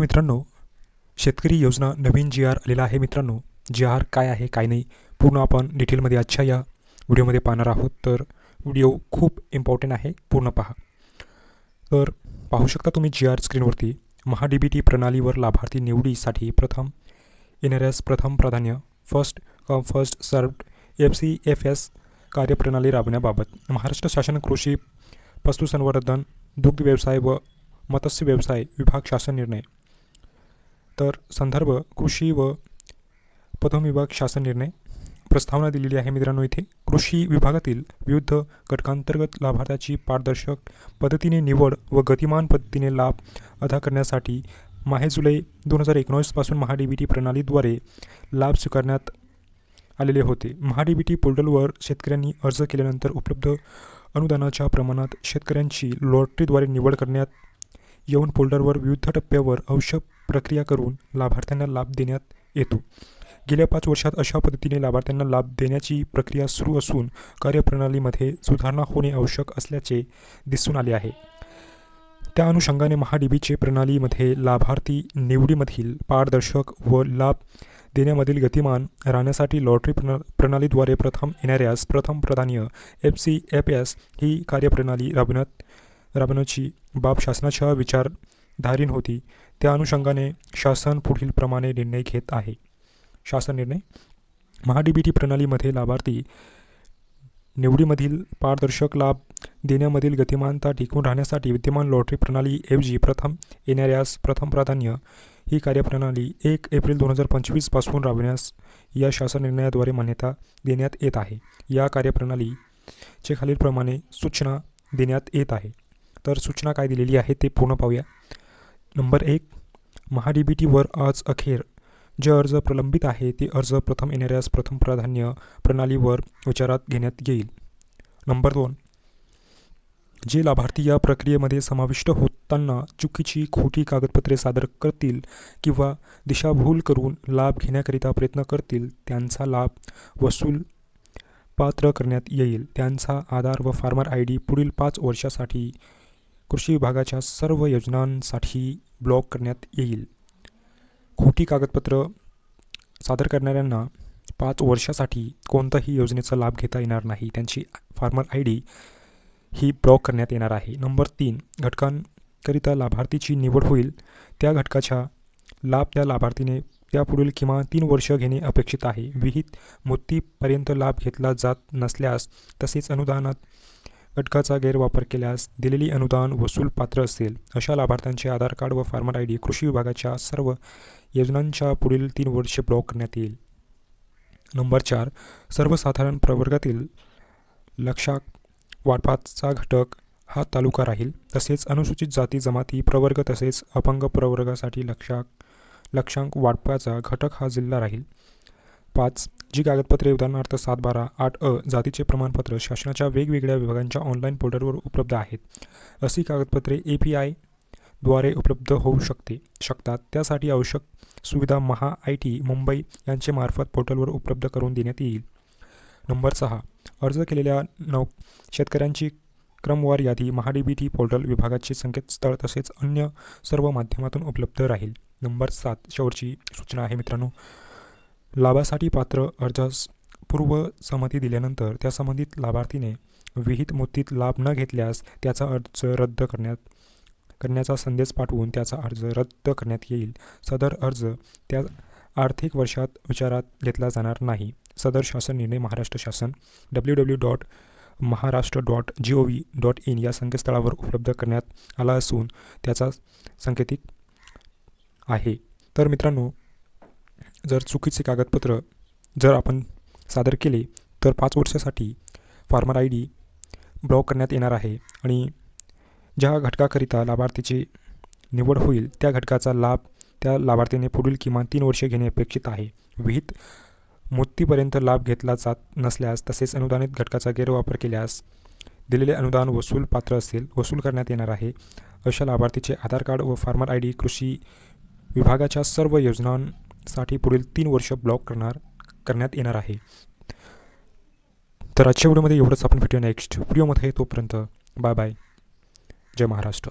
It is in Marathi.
मित्रांनो शेतकरी योजना नवीन जी आर आलेला आहे मित्रांनो जी आर काय आहे काय नाही पूर्ण आपण डिटेलमध्ये आजच्या या व्हिडिओमध्ये पाहणार आहोत. तर व्हिडिओ खूप इम्पॉर्टंट आहे पूर्ण पहा. तर पाहू शकता तुम्ही जी आर स्क्रीनवरती महा डी बी टी प्रणालीवर लाभार्थी निवडीसाठी प्रथम येणाऱ्यास प्रथम प्राधान्य first come first served F C F S कार्यप्रणाली राबवण्याबाबत. महाराष्ट्र शासन कृषी पशुसंवर्धन दुग्ध व्यवसाय व मत्स्य व्यवसाय विभाग शासन निर्णय. तर संदर्भ कृषी व प्रथम विभाग शासन निर्णय प्रस्तावना दिलेली आहे मित्रांनो इथे. कृषी विभागातील विविध घटकांतर्गत लाभार्थ्याची पारदर्शक पद्धतीने निवड व गतिमान पद्धतीने लाभ अदा करण्यासाठी माहे जुलै दोन हजार एकोणीसपासून महाडीबीटी टी प्रणालीद्वारे लाभ स्वीकारण्यात आलेले होते. महाडीबीटी बी टी पोर्टलवर शेतकऱ्यांनी अर्ज केल्यानंतर उपलब्ध अनुदानाच्या प्रमाणात शेतकऱ्यांची लॉटरीद्वारे निवड करण्यात येऊन फोल्डरवर विविध टप्प्यावर अवश्य प्रक्रिया करून लाभार्थ्यांना लाभ देण्यात येतो. गेल्या पाच वर्षात अशा पद्धतीने लाभार्थ्यांना लाभ देण्याची प्रक्रिया सुरू असून कार्यप्रणालीमध्ये सुधारणा होणे आवश्यक असल्याचे दिसून आले आहे. त्या अनुषंगाने महाडीबीचे प्रणालीमध्ये लाभार्थी निवडीमधील पारदर्शक व लाभ देण्यामधील गतिमान राहण्यासाठी लॉटरी प्रणा प्रणालीद्वारे प्रथम येणाऱ्यास प्रथम प्राधान्य एफ सी एफ एस ही कार्यप्रणाली राबवण्यात राबवण्याची बाब शासनाच्या विचारधारीन होती. त्या अनुषंगाने शासन पुढील प्रमाणे निर्णय घेत आहे. शासन निर्णय? महाडीबीटी बी टी प्रणालीमध्ये लाभार्थी निवडीमधील पारदर्शक लाभ देण्यामधील गतिमानता टिकून राहण्यासाठी विद्यमान लॉटरी प्रणालीऐवजी प्रथम येणाऱ्यास प्रथम प्राधान्य ही कार्यप्रणाली एक एप्रिल दोन हजार पंचवीसपासून राबविण्यास या शासन निर्णयाद्वारे मान्यता देण्यात येत आहे. या कार्यप्रणालीचे खालीलप्रमाणे सूचना देण्यात येत आहे. तर सूचना काय दिलेली आहे ते पूर्ण पाहूया. नंबर एक महा डी बी टीवर आज अखेर जे अर्ज प्रलंबित आहे ते अर्ज प्रथम येणाऱ्यास प्रथम प्राधान्य प्रणालीवर विचारात घेण्यात येईल. नंबर दोन जे लाभार्थी या प्रक्रियेमध्ये समाविष्ट होताना चुकीची खोटी कागदपत्रे सादर करतील किंवा दिशाभूल करून लाभ घेण्याकरिता प्रयत्न करतील त्यांचा लाभ वसूल पात्र करण्यात येईल. त्यांचा आधार व फार्मर आय डी पुढील पाच वर्षासाठी कृषी विभागाच्या सर्व योजनांसाठी ब्लॉक करण्यात येईल. खोटी कागदपत्र सादर करणाऱ्यांना पाच वर्षासाठी कोणताही योजनेचा लाभ घेता येणार नाही. त्यांची फार्मर आय डी ही ब्लॉक करण्यात येणार आहे. नंबर तीन घटकांकरिता लाभार्थीची निवड होईल. त्या घटकाच्या लाभ त्या लाभार्थीने त्यापुढील किमान तीन वर्ष घेणे अपेक्षित आहे. विहित मुदतीपर्यंत लाभ घेतला जात नसल्यास तसेच अनुदानात घटकाचा गैरवापर केल्यास दिलेली अनुदान वसूल पात्र असेल. अशा लाभार्थ्यांचे आधार कार्ड व फार्मर आय डी कृषी विभागाच्या सर्व योजनांच्या पुढील तीन वर्षे ब्लॉक करण्यात येईल. नंबर चार सर्वसाधारण प्रवर्गातील लक्षात वाटपाचा घटक हा तालुका राहील. तसेच अनुसूचित जाती जमाती प्रवर्ग तसेच अपंग प्रवर्गासाठी लक्षाक लक्षांक वाटपाचा घटक हा जिल्हा राहील. पाच जी कागदपत्रे उदाहरणार्थ सात बारा आठ अ जातीचे प्रमाणपत्र शासनाच्या वेगवेगळ्या विभागांच्या ऑनलाईन पोर्टलवर उपलब्ध आहेत. अशी कागदपत्रे ए पी आयद्वारे उपलब्ध होऊ शकते शकतात. त्यासाठी आवश्यक सुविधा महा आय टी मुंबई यांचे मार्फत पोर्टलवर उपलब्ध करून देण्यात येईल. नंबर सहा अर्ज केलेल्या नौ शेतकऱ्यांची क्रमवार यादी Maha D B T portal विभागाचे संकेतस्थळ तसेच अन्य सर्व माध्यमातून उपलब्ध राहील. नंबर सात शेवटची सूचना आहे मित्रांनो. लाभासाठी पात्र अर्जास पूर्व संमती दिल्यानंतर त्या संबंधित लाभार्थीने विहित मुदतीत लाभ न घेतल्यास त्याचा अर्ज रद्द करण्यात करण्याचा संदेश पाठवून त्याचा अर्ज रद्द करण्यात येईल. सदर अर्ज त्या आर्थिक वर्षात विचारात घेतला जाणार नाही. सदर शासन निर्णय महाराष्ट्र शासन W W dot Maharashtra dot G O V dot in या संकेतस्थळावर उपलब्ध करण्यात आला असून त्याचा संकेतिक आहे. तर मित्रांनो जर चुकीचे कागदपत्र जर आपण सादर केले तर पाच वर्षासाठी फार्मर आय डी ब्लॉक करण्यात येणार आहे आणि ज्या घटकाकरिता लाभार्थीची निवड होईल त्या घटकाचा लाभ त्या लाभार्थीने पुढील किमान तीन वर्षे घेणे अपेक्षित आहे. विहित मुदतीपर्यंत लाभ घेतला जात नसल्यास तसेच अनुदानित घटकाचा गैरवापर केल्यास दिलेले अनुदान वसूल पात्र असेल वसूल करण्यात येणार आहे. अशा लाभार्थीचे आधार कार्ड व फार्मर आय डी कृषी विभागाच्या सर्व योजनां साठी पुढील तीन वर्ष ब्लॉक करणार करण्यात येणार आहे. तर आजच्या व्हिडिओमध्ये एवढंच. आपण भेटूया नेक्स्ट व्हिडिओमध्ये तोपर्यंत बाय बाय जय महाराष्ट्र.